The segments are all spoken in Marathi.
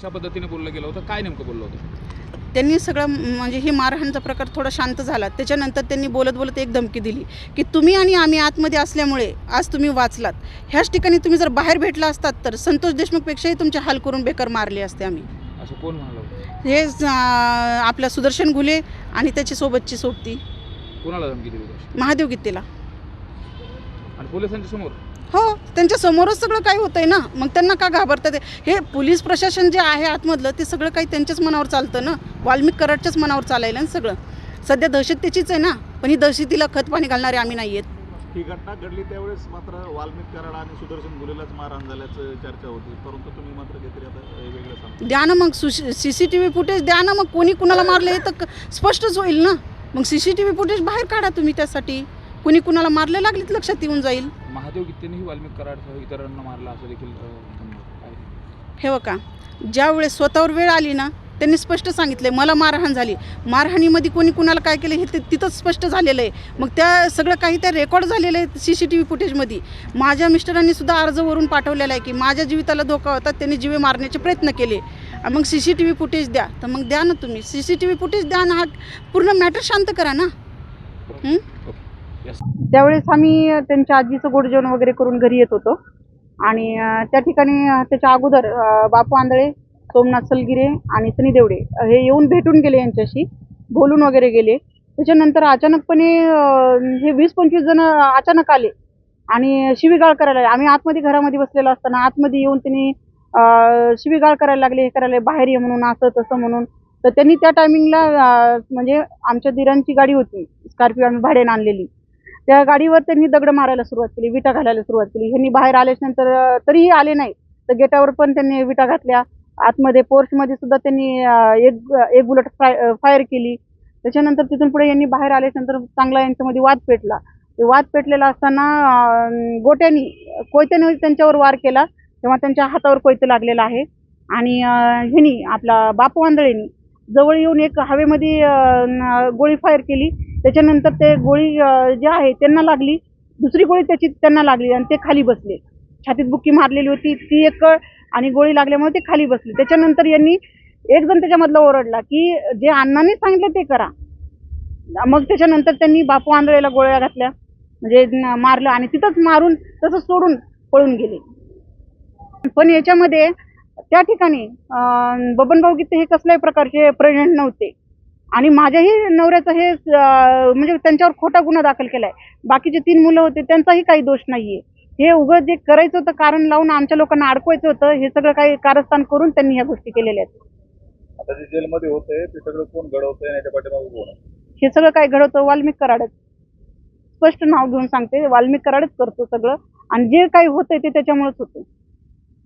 कशा पद्धतीने बोललं गेलं होतं? काय नेमकं बोललं होतं? त्यांनी सगळं म्हणजे ही मारहाणचा प्रकार थोडा शांत झाला. त्याच्यानंतर त्यांनी बोलत बोलत एक धमकी दिली की तुम्ही आणि आम्ही आतमध्ये असल्यामुळे आज तुम्ही वाचलात. ह्याच ठिकाणी तुम्ही जर बाहेर भेटला असतात तर संतोष देशमुखपेक्षाही तुमचे हाल करून बेकार मारले असते आम्ही. असं कोण म्हणालं हे आपल्या सुदर्शन घुले आणि त्याची सोबतची सोबती. कोणाला धमकी दिली महादेव गीतेला. आणि पोलिसांच्या समोर? हो त्यांच्या समोरच सगळं काही होतंय ना. मग त्यांना का घाबरतात? हे पोलीस प्रशासन जे आहे आतमधलं ते सगळं काही त्यांच्याच मनावर चालतं ना. वाल्मिक कराडच्याच मनावर चालायला ना सगळं. सध्या दहशत त्याचीच आहे ना पण ही दहशतीला खत पाणी घालणारे आम्ही नाही आहेत ही घटना घडली त्यावेळेस मात्र वाल्मिक कराड आणि सुदर्शन गुलेलाच मारहाण झाल्याचं चर्चा होती. परंतु तुम्ही मात्र काहीतरी आता वेगळं सांगता. द्या ना मग C C T V footage द्या ना मग कोणी कुणाला मारलं हे तर स्पष्टच होईल ना. मग C C T V footage बाहेर काढा तुम्ही त्यासाठी. कुणी कुणाला मारले लागलीत लक्षात येऊन जाईल. महादेव गीतेनेही वाल्मिक कराडसह इतरांना मारलं असं देखील अं, म्हणणं आहे. हे बघा ज्या वेळेस स्वतःवर वेळ आली ना त्यांनी स्पष्ट सांगितलंय मला मारहाण झाली. मारहाणीमध्ये कोणी कुणाला काय केलं हे ते तिथंच स्पष्ट झालेलं आहे. मग त्या सगळं काही त्या रेकॉर्ड झालेलं आहे सी सी टी व्ही फुटेजमध्ये. माझ्या मिस्टरांनी सुद्धा अर्ज वरून पाठवलेला आहे की माझ्या जीविताला धोका होता त्यांनी जीवे मारण्याचे प्रयत्न केले. आणि मग C C T V footage द्या. तर मग द्या ना तुम्ही. C C T V footage द्या ना हा पूर्ण मॅटर शांत करा ना. हं? त्यावेळेस आम्ही त्यांच्या आजीचं गोडजेवण वगैरे करून घरी येत होतो. आणि त्या ठिकाणी त्याच्या अगोदर बापू आंधळे सोमनाथ सलगिरे आणि सनी देवडे हे येऊन भेटून गेले यांच्याशी बोलून वगैरे गेले. त्याच्यानंतर अचानकपणे हे वीस पंचवीस जण अचानक आले. आणि शिवीगाळ करायला लागले. आम्ही आतमध्ये घरामध्ये बसलेलो असताना आतमध्ये येऊन त्यांनी शिवीगाळ करायला लागले. हे करायला बाहेर ये म्हणून असं तसं म्हणून. तर त्यांनी त्या टायमिंगला म्हणजे आमच्या दिरांची गाडी होती. स्कॉर्पिओ आम्ही भाड्याने आणलेली. त्या गाडीवर त्यांनी दगड मारायला सुरुवात केली विटा घालायला सुरुवात केली. ह्यांनी बाहेर आल्याच्यानंतर तरीही आले नाही तर गेटावर पण त्यांनी विटा घातल्या. आतमध्ये पोर्चमध्ये सुद्धा त्यांनी एक एक बुलेट फाय फायर केली. त्याच्यानंतर तिथून पुढे यांनी बाहेर आल्याच्यानंतर चांगला यांच्यामध्ये वाद पेटला. ते वाद पेटलेला असताना गोट्यानी कोयत्याने त्यांच्यावर वार केला. तेव्हा त्यांच्या हातावर कोयतं लागलेलं आहे. आणि ह्यानी ह्यांनी आपला बापू आंधळेनी जवळ येऊन एक हवेमध्ये गोळी फायर केली. त्याच्यानंतर ते गोळी जे आहे त्यांना लागली. दुसरी गोळी त्याची त्यांना लागली आणि ते खाली बसले. छातीत बुक्की मारलेली होती. ती एक कळ आणि गोळी लागल्यामुळे ते खाली बसले. त्याच्यानंतर यांनी एक जण त्याच्यामधला ओरडला की जे अण्णांनी सांगितलं ते करा. मग त्याच्यानंतर त्यांनी बापू आंधळेला गोळ्या घातल्या. म्हणजे मारलं आणि तिथंच मारून तसं सोडून पळून गेले. पण याच्यामध्ये त्या ठिकाणी बबनभाऊ गीते हे कसल्याही प्रकारचे प्रेग्नंट नव्हते. आणि माझ्याही नवऱ्याचं हे म्हणजे त्यांच्यावर खोटा गुन्हा दाखल केलाय. बाकीचे तीन मुलं होते त्यांचाही काही दोष नाहीये. हे उगं जे करायचं होतं कारण लावून आमच्या लोकांना अडकवायचं होतं हे सगळं काही कारस्थान करून त्यांनी ह्या गोष्टी केलेल्या आहेत. आता जे जेलमध्ये होतंय ते सगळं कोण घडवतंय याच्या पाठीमागे कोण आहे? हे सगळं काय घडवतं? वाल्मिक कराडच. स्पष्ट नाव घेऊन सांगते वाल्मिक कराडच करतो सगळं. आणि जे काही होतंय ते त्याच्यामुळेच होतं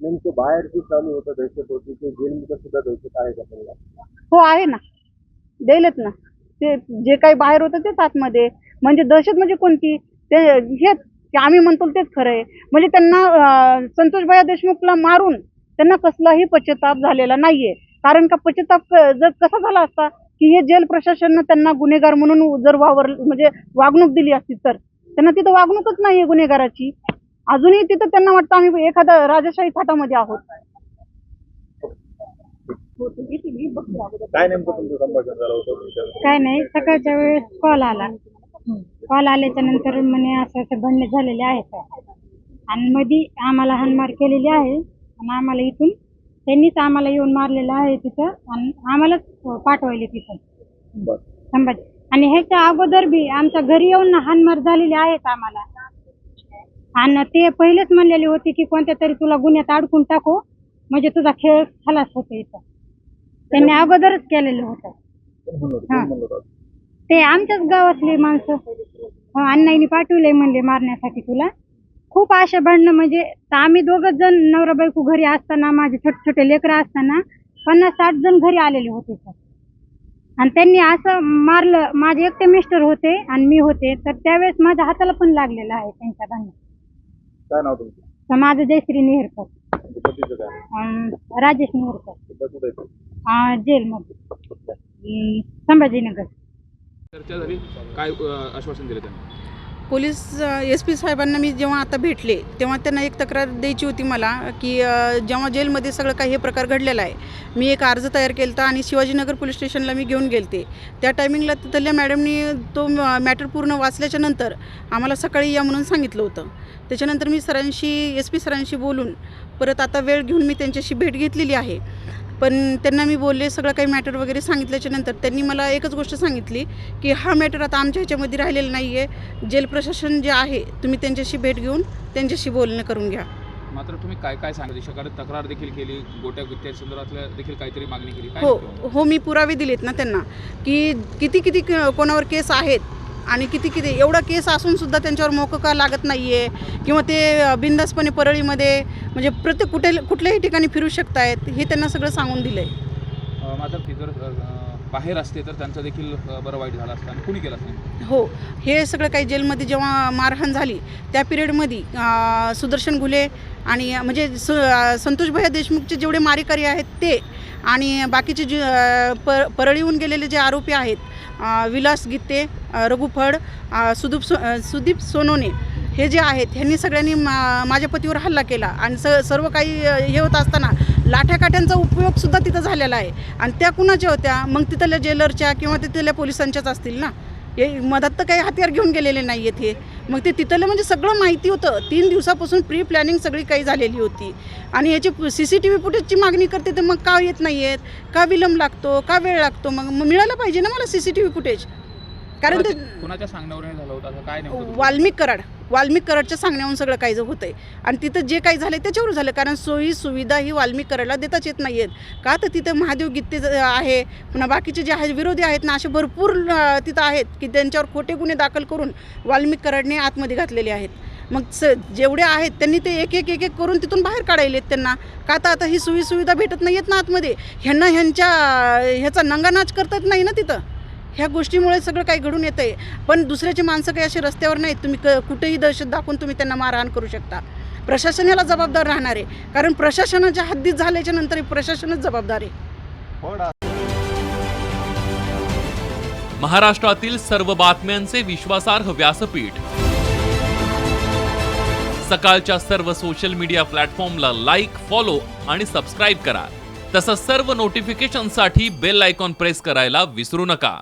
नेमकं बाहेर जे चालू होतं दहशत होती ते जेलमध्ये सुद्धा दहशत आहे का हो आहे ना. देईलच ना. ते जे काही बाहेर होतं तेच आतमध्ये. म्हणजे दहशत म्हणजे कोणती? ते हेच. की आम्ही म्हणतो तेच खरं आहे. म्हणजे त्यांना अं, संतोषबाया देशमुखला मारून त्यांना कसलाही पश्चाताप झालेला नाहीये. कारण का पश्चाताप जर कसा झाला असता की हे जेल प्रशासनानं त्यांना गुन्हेगार म्हणून जर वावर म्हणजे वागणूक दिली असती तर. त्यांना तिथं वागणूकच नाहीये गुन्हेगाराची. अजूनही तिथं त्यांना वाटतं आम्ही एखादा राजशाही थाटामध्ये आहोत. काय नेमकं तुमचं संभाषण झालं होतं तुमच्या? काय नाही सकाळच्या वेळेस कॉल आला. कॉल आल्याच्यानंतर म्हणे असं असं बनणे झालेले आहेत. आणि मध्ये आम्हाला हानमार केलेली आहे. आणि आम्हाला इथून त्यांनीच आम्हाला येऊन मारलेलं आहे तिथं. आणि आम्हालाच पाठवायले तिथं बरं. संभाजी. आणि ह्याच्या अगोदर बी आमच्या घरी येऊन हानमार झालेले आहेत आम्हाला. आणि ते पहिलेच म्हणलेले होते की कोणत्या तरी तुला गुन्ह्यात अडकून टाकू. म्हणजे तुझा खेळ खलास होतो इथं. त्यांनी अगोदरच केलेलं होतं? हा. ते आमच्याच गावातले माणसं अं, अण्णाईने पाठवले म्हणले मारण्यासाठी तुला. खूप आशा भांडणं म्हणजे तर आम्ही दोघच जण नवरा बायको घरी असताना माझे छोटे छोटे लेकरं असताना पन्नास साठ जण घरी आलेले होते सर. आणि त्यांनी असं मारलं माझे एकटे मिस्टर होते आणि मी होते तर त्यावेळेस माझ्या हाताला पण लागलेलं आहे त्यांच्या भांडण. काय नाव तुमचं? तर माझं जयश्री नेहरकर. पतीचं काय? अं, राजेश सध्या कुठे आहे ते? अं, जेलमध्ये. अं, संभाजीनगर. चर्चा झाली. काय अं, आश्वासन दिलं त्यांनी? पोलीस एस पी साहेबांना मी जेव्हा आता भेटले तेव्हा त्यांना एक तक्रार द्यायची होती मला की जेव्हा जेलमध्ये सगळं काही हे प्रकार घडलेला आहे मी एक अर्ज तयार केला होता आणि शिवाजीनगर पोलीस स्टेशनला मी घेऊन गेलते. त्या टायमिंगला तिथल्या मॅडमनी तो मॅटर पूर्ण वाचल्याच्या नंतर आम्हाला सकाळी या म्हणून सांगितलं होतं. त्याच्यानंतर मी सरांशी एस पी सरांशी बोलून परत आता वेळ घेऊन मी त्यांच्याशी भेट घेतलेली आहे. पण त्यांना मी बोलले सगळं काही मॅटर वगैरे सांगितल्याच्या नंतर त्यांनी मला एकच गोष्ट सांगितली की हा मॅटर आता आमच्या ह्याच्यामध्ये राहिलेला नाही आहे जेल प्रशासन जे आहे तुम्ही त्यांच्याशी भेट घेऊन त्यांच्याशी बोलणं करून घ्या. मात्र तुम्ही काय काय सांगा देशाकडे तक्रार देखील केली गोट्या गुत्त्या संदर्भातल्या देखील काहीतरी मागणी केली काय हो? हो मी पुरावे दिलेत ना त्यांना की किती किती कोणावर केस आहेत आणि किती किती एवढा केस असून सुद्धा त्यांच्यावर मोकं का लागत नाही आहे किंवा ते अ, बिनधास्तपणे परळीमध्ये म्हणजे प्रत्येक कुठे कुठल्याही ठिकाणी फिरू शकतायत हे त्यांना सगळं सांगून दिलं आहे अं, बाहेर असते तर त्यांचं देखील बरं वाईट झालं असतं आणि कुणी केलं असतं? हो हे सगळं काही जेलमध्ये जेव्हा मारहाण झाली त्या पिरियडमध्ये सुदर्शन घुले आणि म्हणजे स संतोष भैया देशमुखचे जेवढे मारेकरी आहेत ते आणि बाकीचे जे प परळीहून गेलेले जे आरोपी आहेत विलास गीते अं, रघु फड अं, सुदीप सो सुदीप सोनोने हे जे आहेत ह्यांनी सगळ्यांनी मा माझ्या पतीवर हल्ला केला. आणि स सर्व काही हे होत असताना लाठ्याकाठ्यांचा उपयोगसुद्धा तिथं झालेला आहे. आणि त्या कुणाच्या होत्या? मग तिथल्या जेलरच्या किंवा तिथल्या पोलिसांच्याच असतील ना? हे मधात तर काही हत्यार घेऊन गेलेले नाही आहेत हे. मग ते तिथलं म्हणजे सगळं माहिती होतं. तीन दिवसापासून प्री प्लॅनिंग सगळी काही झालेली होती. आणि याची सी सी टी व्ही फुटेजची मागणी करते तर मग का येत नाही आहेत का विलंब लागतो? का वेळ लागतो? मग मग मिळालं पाहिजे ना मला C C T V footage? कारण ते कुणाच्या- सांगण्यावर झालं होतं? काय वाल्मिक कराड. वाल्मिक कराडच्या सांगण्याहून सगळं काही होतं आहे आणि तिथं जे काही झालं त्याच्यावर झालं. कारण सोयी सुविधा ही वाल्मिक कराडला देताच येत नाही आहेत का? तर तिथं महादेव गीते ज- आहे. पुन्हा बाकीचे जे आहेत विरोधी आहेत ना असे भरपूर तिथं आहेत की त्यांच्यावर खोटे गुन्हे दाखल करून वाल्मिक कराडने आतमध्ये घातलेले आहेत. मग स जेवढे आहेत त्यांनी ते एक एक एक एक करून तिथून बाहेर काढायलेत त्यांना. का तर आता ही सोयी सुविधा भेटत नाही आहेत ना आतमध्ये? ह्यांना ह्यांच्या ह्याचा नंगानाच करतात नाही ना तिथं? ह्या गोष्टीमुळे सगळं काही घडून येतं आहे पण दुसऱ्याचे माणसं काही असे रस्त्यावर नाहीत. तुम्ही क कुठेही दहशत दाखवून तुम्ही त्यांना मारहाण करू शकता. प्रशासन याला जबाबदार राहणार आहे. कारण प्रशासनाच्या हद्दीत झाल्याच्यानंतर प्रशासनच जबाबदार आहे. महाराष्ट्रातील सर्व बातम्यांचे विश्वासार्ह व्यासपीठ. सकाळच्या सर्व सोशल मीडिया प्लॅटफॉर्मला लाईक फॉलो आणि सबस्क्राईब करा. तसंच सर्व नोटिफिकेशनसाठी बेल आयकॉन प्रेस करायला विसरू नका.